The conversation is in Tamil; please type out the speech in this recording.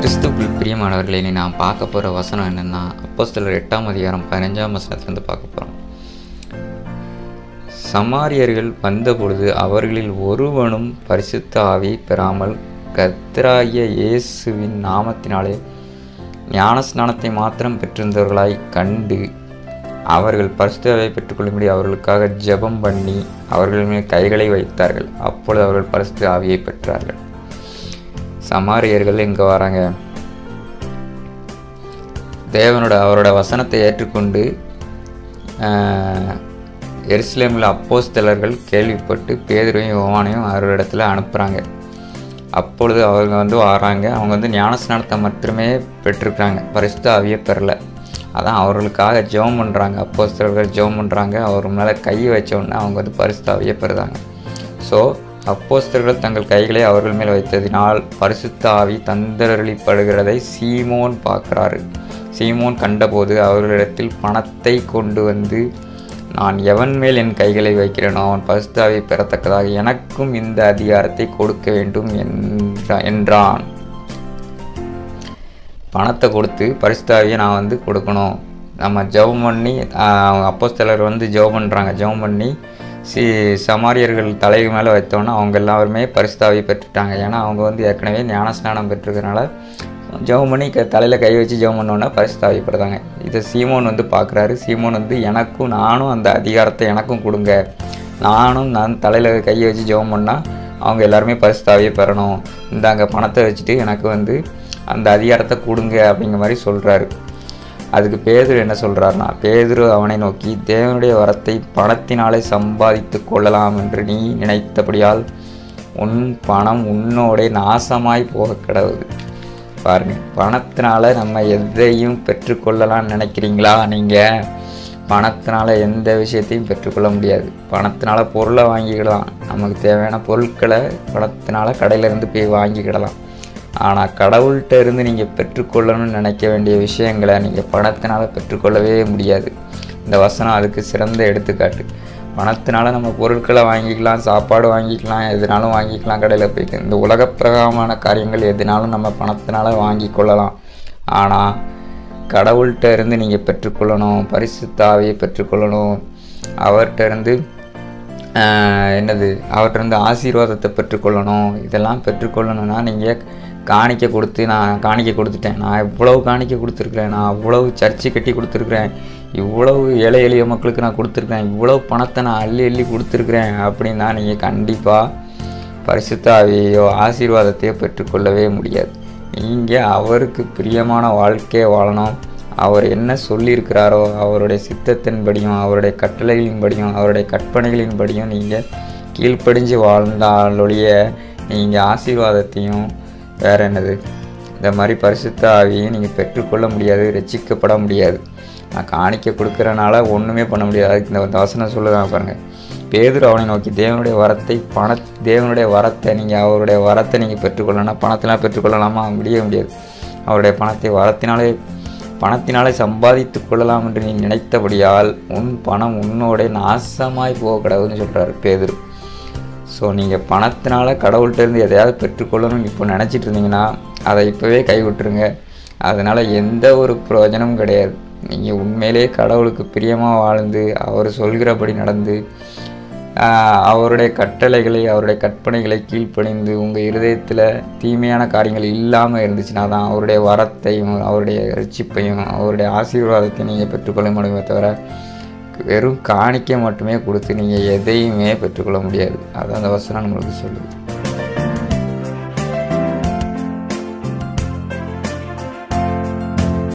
கிறிஸ்துக்குள் பிரியமானவர்களே இனி நான் பார்க்க போகிற வசனம் என்னென்னா அப்போஸ்தலர் எட்டாம் அதிகாரம் பதினஞ்சாம் வசனத்துலேருந்து பார்க்க போகிறோம் சமாரியர்கள் வந்தபொழுது அவர்களில் ஒருவனும் பரிசுத்த ஆவி பெறாமல் கர்த்தராகிய இயேசுவின் நாமத்தினாலே ஞானஸ்நானத்தை மாத்திரம் பெற்றிருந்தவர்களாய் கண்டு அவர்கள் பரிசுத்தாவை பெற்றுக்கொள்ளும்படி அவர்களுக்காக ஜெபம் பண்ணி அவர்கள் மேல் கைகளை வைத்தார்கள். அப்பொழுது அவர்கள் பரிசுத்த ஆவியை பெற்றார்கள். சமாரியர்கள் இங்கே வராங்க? தேவனோட அவரோட வசனத்தை ஏற்றுக்கொண்டு ஆஹ், எருசலேமில் அப்போஸ்தலர்கள் கேள்விப்பட்டு பேதரையும் யோவானையும் அவர்களிடத்துல அனுப்புகிறாங்க அப்பொழுது அவங்க வந்து வராங்க. அவங்க வந்து ஞானஸ்நானத்தை மட்டுமே பெற்றிருக்கிறாங்க. பரிசுத்த அவிய பெறல. அதான் அவர்களுக்காக ஜெபம் பண்ணுறாங்க அப்போஸ்தலர்கள் ஜெபம் பண்ணுறாங்க அவர் மேலே கை வச்ச உடனே அவங்க வந்து பரிசுத்த அவிய பெறுதாங்க ஸோ அப்போஸ்தலர்கள் தங்கள் கைகளை அவர்கள் மேல் வைத்ததினால் பரிசுத்த ஆவி தந்தரளிப்படுகிறதை சீமோன் பார்க்குறாரு. சீமோன் கண்டபோது அவர்களிடத்தில் பணத்தை கொண்டு வந்து நான் எவன் மேல் என் கைகளை வைக்கிறேனோ அவன் பரிசுத்தாவை பெறத்தக்கதாக எனக்கும் இந்த அதிகாரத்தை கொடுக்க வேண்டும் என்றான். பணத்தை கொடுத்து பரிசுத்தாவியை நான் வந்து கொடுக்கணும். நம்ம ஜெபம் பண்ணி அப்போஸ்தலர் வந்து ஜெபம் பண்ணுறாங்க ஜெபம் பண்ணி சி சமாரியர்கள் தலை மேலே வைத்தோன்னா அவங்க எல்லாருமே பரிசுத்தாவியை பெற்றுட்டாங்க. ஏன்னா அவங்க வந்து ஏற்கனவே ஞானஸ்நானம் பெற்றிருக்கனால ஜெபம் பண்ணி க தலையில் கை வச்சு ஜெபம் பண்ணோன்னா பரிசுத்தாவி பெறுதாங்க இதை சீமோன் வந்து பார்க்குறாரு சீமோன் வந்து எனக்கும் நானும் அந்த அதிகாரத்தை எனக்கும் கொடுங்க. நானும் நான் தலையில் கையை வச்சு ஜெபம் பண்ணால் அவங்க எல்லாருமே பரிசுத்தாவியை பெறணும். இந்தாங்க பணத்தை வச்சுட்டு எனக்கு வந்து அந்த அதிகாரத்தை கொடுங்க அப்படிங்கிற மாதிரி சொல்கிறாரு அதுக்கு பேதுரு என்ன சொல்கிறாருன்னா பேதுரு அவனை நோக்கி தேவனுடைய வரத்தை பணத்தினாலே சம்பாதித்து கொள்ளலாம் என்று நீ நினைத்தபடியால் உன் பணம் உன்னோட நாசமாய் போக கிடவுது. பாருங்க பணத்தினால நம்ம எதையும் பெற்றுக்கொள்ளலாம்னு நினைக்கிறீங்களா நீங்கள் பணத்தினால எந்த விஷயத்தையும் பெற்றுக்கொள்ள முடியாது. பணத்தினால பொருளை வாங்கிக்கிடலாம். நமக்கு தேவையான பொருட்களை பணத்தினால கடையிலேருந்து போய் வாங்கிக்கிடலாம். ஆனால் கடவுள்கிட்ட இருந்து நீங்கள் பெற்றுக்கொள்ளணும்னு நினைக்க வேண்டிய விஷயங்களை நீங்கள் பணத்தினால் பெற்றுக்கொள்ளவே முடியாது. இந்த வசனம் அதுக்கு சிறந்த எடுத்துக்காட்டு. பணத்தினால நம்ம பொருட்களை வாங்கிக்கலாம் சாப்பாடு வாங்கிக்கலாம் எதுனாலும் வாங்கிக்கலாம் கடையில் போய்க்கு இந்த உலகப்பிரகாரமான காரியங்கள் எதுனாலும் நம்ம பணத்தினால வாங்கி கொள்ளலாம். ஆனால் கடவுள்கிட்ட இருந்து நீங்கள் பெற்றுக்கொள்ளணும் பரிசுத்தாவையை பெற்றுக்கொள்ளணும். அவர்கிட்ட இருந்து என்னது? அவர்கிட்ட இருந்து ஆசீர்வாதத்தை பெற்றுக்கொள்ளணும். இதெல்லாம் பெற்றுக்கொள்ளணும்னா நீங்கள் காணிக்க கொடுத்து நான் காணிக்க கொடுத்துட்டேன். நான் இவ்வளவு காணிக்க கொடுத்துருக்குறேன். நான் அவ்வளவு சர்ச்சு கட்டி கொடுத்துருக்குறேன். இவ்வளவு ஏழை எளிய மக்களுக்கு நான் கொடுத்துருக்குறேன். இவ்வளவு பணத்தை நான் அள்ளி அள்ளி கொடுத்துருக்குறேன் அப்படின்னா நீங்கள் கண்டிப்பாக பரிசுத்தாவியோ ஆசீர்வாதத்தையோ பெற்றுக்கொள்ளவே முடியாது. நீங்கள் அவருக்கு பிரியமான வாழ்க்கையை வாழணும். அவர் என்ன சொல்லியிருக்கிறாரோ அவருடைய சித்தத்தின்படியும் அவருடைய கட்டளைகளின்படியும் அவருடைய கற்பனைகளின்படியும் நீங்கள் கீழ்ப்படிஞ்சு வாழ்ந்தாலொழிய நீங்கள் ஆசீர்வாதத்தையும் வேற என்னது இந்த மாதிரி பரிசுத்த ஆவியை நீங்கள் பெற்றுக்கொள்ள முடியாது ரசிக்கப்பட முடியாது. நான் காணிக்க கொடுக்குறனால ஒன்றுமே பண்ண முடியாது. அதுக்கு இந்த வசனம் சொல்லுதான் பாருங்கள் பேதுரு அவனை நோக்கி தேவனுடைய வரத்தை பண தேவனுடைய வரத்தை நீங்கள் அவருடைய வரத்தை நீங்கள் பெற்றுக்கொள்ளணும்னா பணத்தினால் பெற்றுக்கொள்ளலாமா? முடிய முடியாது. அவருடைய பணத்தை வரத்தினாலே பணத்தினாலே சம்பாதித்து கொள்ளலாம் என்று நீ நினைத்தபடியால் உன் பணம் உன்னோட நாசமாய் போகக்கூடாதுன்னு சொல்கிறார் சொல்கிறாரு பேதுரு. ஸோ நீங்கள் பணத்தினால கடவுள்கிட்டேருந்து எதையாவது பெற்றுக்கொள்ளணும்னு இப்போ நினச்சிட்டு இருந்தீங்கன்னா அதை இப்போவே கைவிட்டுருங்க. அதனால் எந்த ஒரு பிரயோஜனமும் கிடையாது. நீங்கள் உண்மையிலே கடவுளுக்கு பிரியமாக வாழ்ந்து அவர் சொல்கிறபடி நடந்து அவருடைய கட்டளைகளை அவருடைய கற்பனைகளை கீழ்ப்பணிந்து உங்கள் இருதயத்தில் தீமையான காரியங்கள் இல்லாமல் இருந்துச்சுன்னா தான் அவருடைய வரத்தையும் அவருடைய ரட்சிப்பையும் அவருடைய ஆசீர்வாதத்தையும் நீங்கள் பெற்றுக்கொள்ள முடியுமே தவிர வெறும் காணிக்கை மட்டுமே கொடுத்து நீங்கள் எதையுமே பெற்றுக்கொள்ள முடியாது. அது அந்த வசனம் நம்மளுக்கு சொல்லுது.